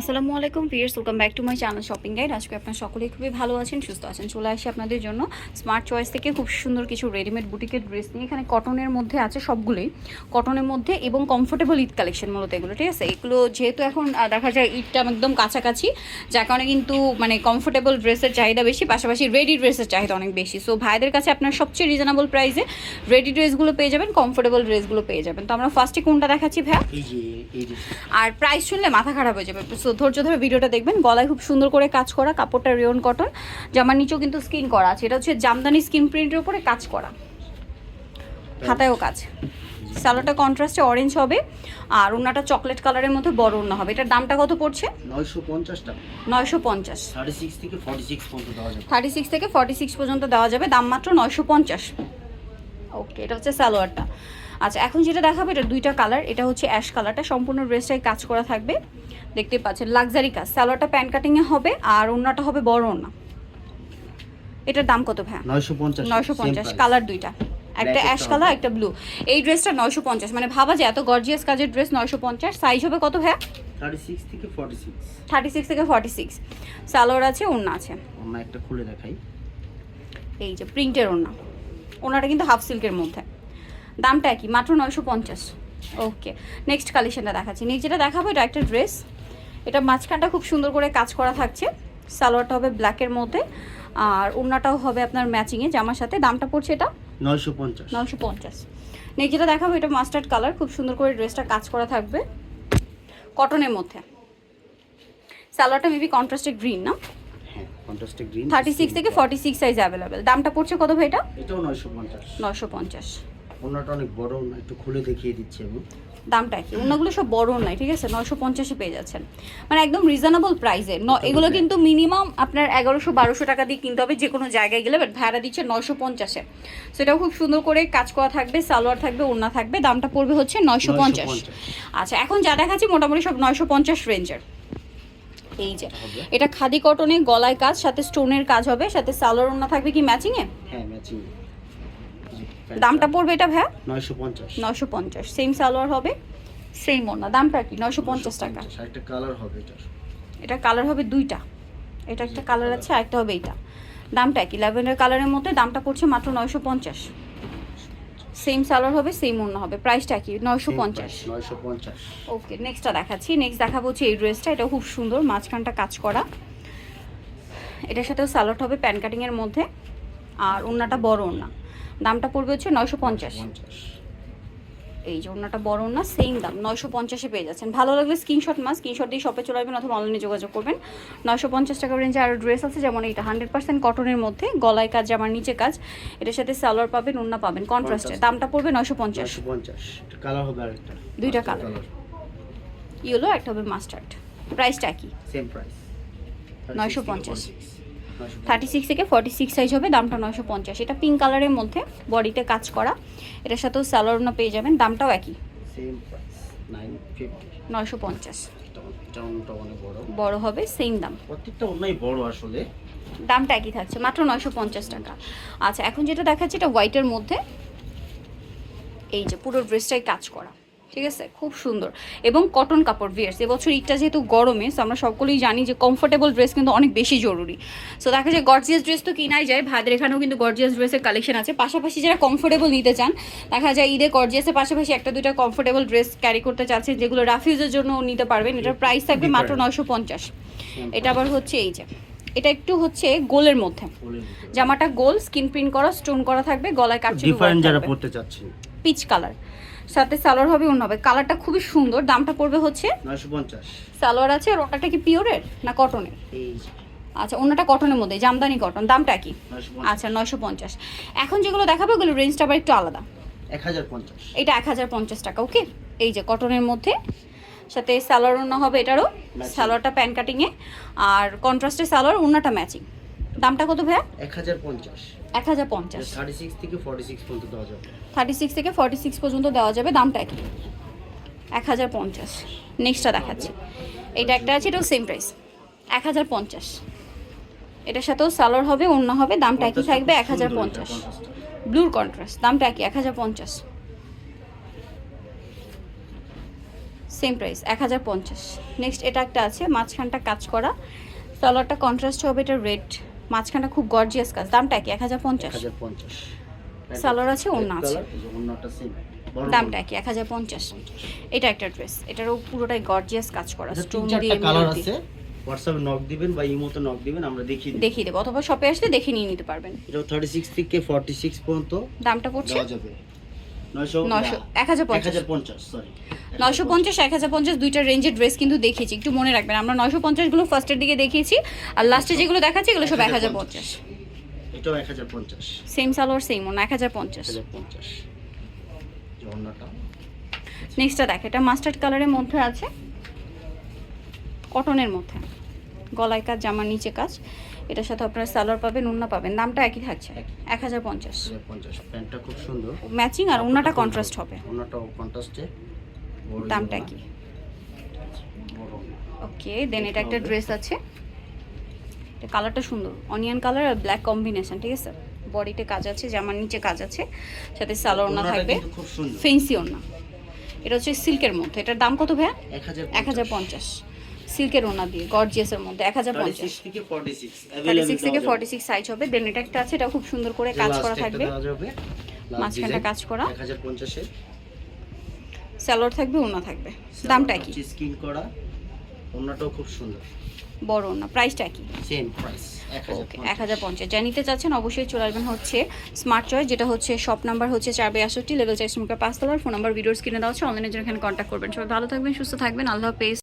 আসসালামু আলাইকুম viewers welcome back to my channel shopping guide আজকে আপনার সকলেই খুবই ভালো আছেন সুস্থ আছেন চলে আসি আপনাদের জন্য স্মার্ট চয়েস থেকে খুব সুন্দর কিছু রেডিমেড বুটিকের ড্রেস নিয়ে। এখানে কটনের মধ্যে আছে সবগুলোই। কটনের মধ্যে এবং কমফোর্টেবল ঈদ কালেকশন মূলত এগুলো ঠিক আছে? এগুলো যেহেতু এখন দেখা যায় ঈদটা একদম কাছাকাছি যার কারণে কিন্তু মানে কমফোর্টেবল ড্রেসের চাহিদা বেশি পাশাপাশি রেডি ড্রেসের চাহিদা অনেক বেশি। সো ভাইদের কাছে আপনার সবচেয়ে রিজনেবল প্রাইসে রেডি ড্রেসগুলো পেয়ে যাবেন কমফোর্টেবল ড্রেসগুলো পেয়ে যাবেন। তো আমরা ফার্স্টে কোনটা দেখাচ্ছি ভাইয়া? এই যে এই যে। আর প্রাইস শুনলে মাথা খারাপ হয়ে যাবে। সো ধৈর্য ধরে ভিডিওটা দেখবেন। গলায় খুব সুন্দর করে কাজ করা কাপড়টা রেয়ন কটন জামার নিচেও কিন্তু স্কিন করা আছে। এটা হচ্ছে জামদানি স্কিন প্রিন্টের উপরে কাজ করা। হাতায়ও কাজ। সালোটা কন্ট্রাস্টে অরেঞ্জ হবে আর ওনাটা চকলেট কালারের মধ্যে বড় ওনা হবে। এটার দামটা কত পড়ছে? নয়শো পঞ্চাশ থার্টি সিক্স থেকে ফর্টি সিক্স পর্যন্ত দেওয়া যাবে। দাম মাত্র নয়শো পঞ্চাশ। ওকে এটা হচ্ছে সালোয়ারটা। আচ্ছা এখন যেটা দেখাবো এটা দুইটা কালার এটা হচ্ছে অ্যাশ কালারটা সম্পূর্ণ ড্রেসটাই কাজ করা থাকবে। দেখতে পাচ্ছেন লাক্সারি কাজ সালোয়ারটা প্যান্ট কাটিংয়ে হবে আর ওড়নাটা হবে বড় ওড়না। এটার দাম কত ভাইয়া? নয়শো পঞ্চাশ। কালার দুইটা। একটা অ্যাশ কালার একটা ব্লু এই ড্রেসটা নয়শো পঞ্চাশ মানে ভাবা যায় এত গর্জিয়াস কাজের ড্রেস নয়শো পঞ্চাশ। সাইজ হবে কত ভাইয়া? থার্টি সিক্স থেকে ফর্টি সিক্স সালোয়ার আছে ওড়না আছে। অন্য একটা খুলে দেখাই। এই যে প্রিন্টের ওড়না। ওনাটা কিন্তু হাফ সিল্কের মধ্যে। দামটা কি মাত্র নয়শো পঞ্চাশ। ওকে নেক্সট কালেকশনটা দেখাচ্ছি। নেক্সট যেটা দেখাবো এটা একটা ড্রেস এটা মাঝখানটা খুব সুন্দর করে কাজ করা থাকছে। সালোয়ারটা হবে ব্ল্যাকের মধ্যে। আর ওড়নাটাও হবে আপনার ম্যাচিংয়ে জামার সাথে। দামটা পড়ছে এটা? নয়শো পঞ্চাশ। নয়শো পঞ্চাশ। নেক্সট যেটা দেখাবো এটা মাস্টার্ড কালার খুব সুন্দর করে ড্রেসটা কাজ করা থাকবে। কটনের মধ্যে। সালোয়ারটা মেবি কন্ট্রাস্টেড গ্রিন না? হ্যাঁ কন্ট্রাস্টে গ্রিন থেকে সাইজ দামটা পড়ছে কত ভাই এটা? এটাও অনেক বড় একটু খুলে দেখিয়ে দিচ্ছি আমি। দামটা কি? অন্যগুলো সব বড় নাই ঠিক আছে? নশো পঞ্চাশে পেয়ে যাচ্ছেন। মানে একদম রিজনেবল প্রাইসে এগুলো কিন্তু মিনিমাম আপনার এগারোশো বারোশো টাকা দিয়ে কিনতে হবে যে কোনো জায়গায় গেলে বাট ভাড়া দিচ্ছে নশো পঞ্চাশে। সেটাও খুব সুন্দর করে কাজ করা থাকবে সালোয়ার থাকবে ওড়না থাকবে দামটা পড়বে হচ্ছে নয়শো পঞ্চাশ। আচ্ছা এখন যা দেখাচ্ছি মোটামুটি সব নয়শো পঞ্চাশ রেঞ্জের এই যে এটা খাদি কটনে গলায় কাজ সাথে স্টোনের কাজ হবে সাথে সালোয়ার ওড়না থাকবে কি ম্যাচিংয়ে হ্যাঁ ম্যাচিং দামটা পড়বে এটা ভ্যা নয়শো পঞ্চাশ। নশো পঞ্চাশ। সেম সালোয়ার হবে সেম ওড়না। দামটা কি? নশো পঞ্চাশ টাকা। একটা কালার হবে এটার এটা কালার হবে দুইটা। এটা একটা কালার আছে আর একটা হবে এইটা। দামটা কি? ল্যাভেন্ডার কালারের মধ্যে দামটা পড়ছে মাত্র নয়শো পঞ্চাশ। সেম সালোয়ার হবে সেম অন্য হবে। প্রাইসটা কি? নয়শো পঞ্চাশ। নয়শো পঞ্চাশ। ওকে নেক্সটটা দেখাচ্ছি। নেক্সট দেখাবো হচ্ছে এই ড্রেসটা এটা খুব সুন্দর মাঝখানটা কাজ করা। এটার সাথেও সালোয়ার হবে প্যান কাটিংয়ের মধ্যে। আর ওড়নাটা বড় ওড়না। দামটা পড়বে হচ্ছে নয়শো পঞ্চাশ। পঞ্চাশ। এই যে ওড়নাটা বড় না সেম দাম নয়শো পঞ্চাশে পেয়ে যাচ্ছেন। ভালো লাগলে স্ক্রিনশট মাস স্ক্রিনশট দিয়ে শপে চলে আসবেন অথবা অনলাইনে যোগাযোগ করবেন। নয়শো পঞ্চাশ টাকা রেঞ্জে আরও ড্রেস আছে যেমন এইটা হান্ড্রেড পার্সেন্ট কটনের মধ্যে গলায় কাজ জামার নিচে কাজ এটার সাথে সালোয়ার পাবেন ওনা পাবেন কন্ট্রাস্টে দামটা পড়বে নয়শো পঞ্চাশ। নয়শো পঞ্চাশ কালার হবে আরেকটা। দুইটা colour। ইয়েলো একটা হবে মাস্টার্ড প্রাইসটা কি সেম প্রাইস 950 থার্টি সিক্স থেকে ফর্টি সিক্স সাইজ হবে দামটা নয়শো পঞ্চাশ। এটা পিঙ্ক কালারের মধ্যে বডিতে কাজ করা। এটার সাথেও সালোয়ার পেয়ে যাবেন দামটাও একই। নয়শো পঞ্চাশ। বড়। হবে সেম দাম। প্রত্যেকটা অন্যই বড় আসলে। দামটা একই থাকছে মাত্র নয়শো পঞ্চাশ টাকা। আচ্ছা এখন যেটা দেখাচ্ছে এটা হোয়াইটের মধ্যে। এই যে পুরো ড্রেসটাই কাজ করা। ঠিক আছে? খুব সুন্দর। এবং কটন কাপড় ভিয়ার্স এবছর ঈদটা যেহেতু গরমে so আমরা সকলেই জানি যে কমফোর্টেবল ড্রেস কিন্তু অনেক বেশি জরুরি। সো দেখা যায় গর্জিয়াস ড্রেস তো কিনাই যায় ভাইদের এখানেও কিন্তু গর্জিয়াস ড্রেসের কালেকশন আছে। পাশাপাশি যারা কমফোর্টেবল নিতে চান দেখা যায় ঈদে গর্জিয়াসের পাশাপাশি একটা দুইটা কমফোর্টেবল ড্রেস ক্যারি করতে চাচ্ছেন যেগুলো রাফিউজের জন্য নিতে পারবেন। এটার প্রাইস থাকবে মাত্র নয়শো পঞ্চাশ। এটা আবার হচ্ছে এই যে এটা একটু হচ্ছে গোলের মধ্যে। জামাটা গোল স্কিন প্রিন্ট করা স্টোন করা থাকবে গলায় কাটছে ডিফারেন্ট যারা পড়তে চাচ্ছেন। পিচ কালার সাথে সালোয়ার হবে অন্য হবে। কালারটা খুবই সুন্দর দামটা পড়বে হচ্ছে সালোয়ার আছে আর ওটাটা কি পিওরের না কটনের? আচ্ছা অন্যটা কটনের মধ্যে জামদানি কটন দামটা কি? আচ্ছা নয়শো পঞ্চাশ। এখন যেগুলো দেখাবো ওগুলো রেঞ্জটা আবার একটু আলাদা। এটা এক হাজার পঞ্চাশ টাকা ওকে এই যে কটনের মধ্যে সাথে সালোয়ার অন্য হবে এটারও. সালোয়ারটা প্যান কাটিংয়ে। আর কন্ট্রাস্টে সালোয়ার অন্যটা ম্যাচিং দামটা কত ভাইয়া? এক হাজার পঞ্চাশ। এক হাজার পঞ্চাশ। থার্টি সিক্স থেকে ফর্টি সিক্স পর্যন্ত দেওয়া যাবে। থার্টি সিক্স থেকে ফর্টি সিক্স পর্যন্ত দেওয়া যাবে দামটা একই। এক হাজার পঞ্চাশ। নেক্সটটা দেখাচ্ছি। এটা একটা আছে এটাও সেম প্রাইস এক হাজার পঞ্চাশ। এটার সাথেও সালোয়ার হবে অন্য হবে দামটা একই থাকবে এক হাজার পঞ্চাশ। ব্লুর কন্ট্রাস্ট দামটা একই এক হাজার পঞ্চাশ। সেম প্রাইস এক হাজার পঞ্চাশ। নেক্সট এটা একটা আছে মাঝখানটা কাজ করা। সালোয়ারটা কন্ট্রাস্ট হবে এটা রেড মাঝখানটা খুব গর্জিয়াস কাজ। দামটা কি? এক হাজার পঞ্চাশ? সালোয়ার আছে, অন্য আছে। দামটা কি? এক হাজার পঞ্চাশ। এটা একটা ড্রেস এটারও পুরোটাই গর্জিয়াস কাজ করা আচ্ছা, স্টোন দিয়ে কালার আছে। হোয়াটসঅ্যাপে নক দিবেন বা ইমোতে নক দিবেন আমরা দেখিয়ে দিই দেখিয়ে দেবো। অথবা শপে আসলে দেখে নিয়ে নিতে পারবেন। এটা থার্টি সিক্স থেকে ফর্টি সিক্স পর্যন্ত দামটা পড়ছে? যাবে। নয়শো পঞ্চাশ। এক হাজার পঞ্চাশ দুইটা রেঞ্জের ড্রেস কিন্তু দেখিয়েছি একটু মনে রাখবেন। আমরা নয়শো পঞ্চাশগুলো ফার্স্টের দিকে দেখিয়েছি আর লাস্টে যেগুলো দেখাচ্ছি এগুলো সব এক হাজার পঞ্চাশ। এটাও এক হাজার পঞ্চাশ। সেম সালোয়ার সেম ওনা এক হাজার পঞ্চাশ। নেক্সটটা দেখ এটা মাস্টার্ড কালারের মধ্যে আছে কটনের মধ্যে। গলায় কাজ জামার নিচে কাজ। এটার সাথে আপনারা সালোয়ার পাবেন উন্না পাবেন দামটা একই থাকছে এক হাজার পঞ্চাশ। প্যান্টটা খুব সুন্দর। ম্যাচিং আর উন্নাটা কন্ট্রাস্ট হবে। অন্যটাও কন্ট্রাস্টে দামটা কি ওকে দেন এটা একটা ড্রেস আছে। এটা কালারটা সুন্দর। অনিয়ন কালার আর ব্ল্যাক কম্বিনেশন ঠিক আছে? বডিতে কাজ আছে জামার নিচে কাজ আছে সাথে সালোয়ার ওনা থাকবে। খুব সুন্দর। ফেন্সি ওনা এটা হচ্ছে সিল্কের মধ্যে। এটার দাম কত ভাইয়া? এক হাজার পঞ্চাশ। সিল্কের ওনা দিয়ে গর্জিয়াসের মধ্যে এক হাজার পঞ্চাশ। সিক্স থেকে ফর্টি সিক্স থার্টি সিক্স থেকে ফর্টি সিক্স সাইজ হবে দেন এটা একটা আছে এটা খুব সুন্দর করে কাজ করা থাকবে। মাঝখানটা কাজ করা। এক হাজার পঞ্চাশে স্যালোয়ার থাকবে ওনা থাকবে। দামটা কি? স্কিন করা অন্যটাও খুব সুন্দর। বড় ওনা প্রাইসটা কি? সেম প্রাইস এক হাজার পঞ্চাশ। যা নিতে চাচ্ছেন অবশ্যই চলে আসবেন হচ্ছে স্মার্ট চয়েস যেটা হচ্ছে শপ নাম্বার হচ্ছে চার বাষট্টি লেভেল চার মুখের পাঁচ তলার ফোন নাম্বার ভিডিওস কিনে দেওয়া হচ্ছে অনলাইনে জন্য এখানে কন্ট্যাক্ট করবেন। সবাই ভালো থাকবেন সুস্থ থাকবেন আল্লাহ হাফেজ।